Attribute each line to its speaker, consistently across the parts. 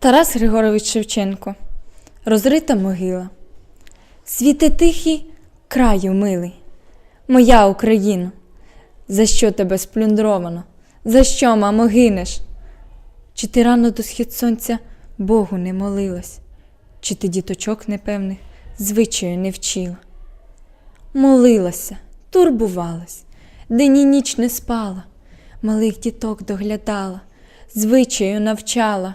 Speaker 1: Тарас Григорович Шевченко. Розрита могила. Світи тихий, краю милий. Моя Україно, за що тебе сплюндровано? За що, мамо, гинеш? Чи ти рано до схід сонця Богу не молилась? Чи ти діточок непевних звичаю не вчила? Молилася, турбувалась, день і ніч не спала, малих діток доглядала, звичаю навчала.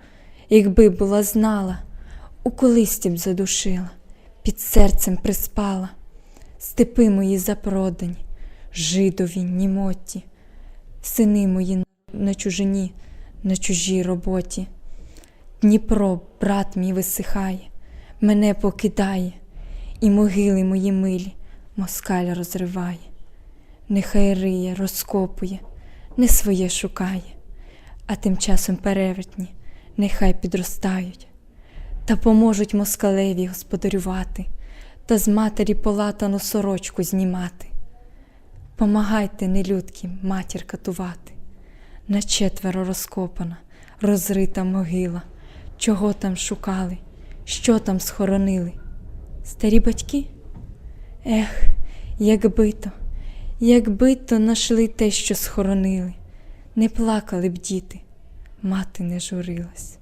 Speaker 1: якби була знала, у колисті б задушила, під серцем приспала, степи мої запродані, жидові, німоті, сини мої на чужині, на чужій роботі. Дніпро, брат мій висихає, мене покидає, і могили мої милі москаль розриває. Нехай риє, розкопує, не своє шукає, а тим часом перевертні нехай підростають, та поможуть москалеві господарювати, та з матері полатану сорочку знімати. Помагайте, нелюдки, матір катувати. На четверо розкопана, розрита могила, чого там шукали, що там схоронили. Старі батьки? Ех, якби то, якби то нашли те, що схоронили, не плакали б діти, мати не журилась.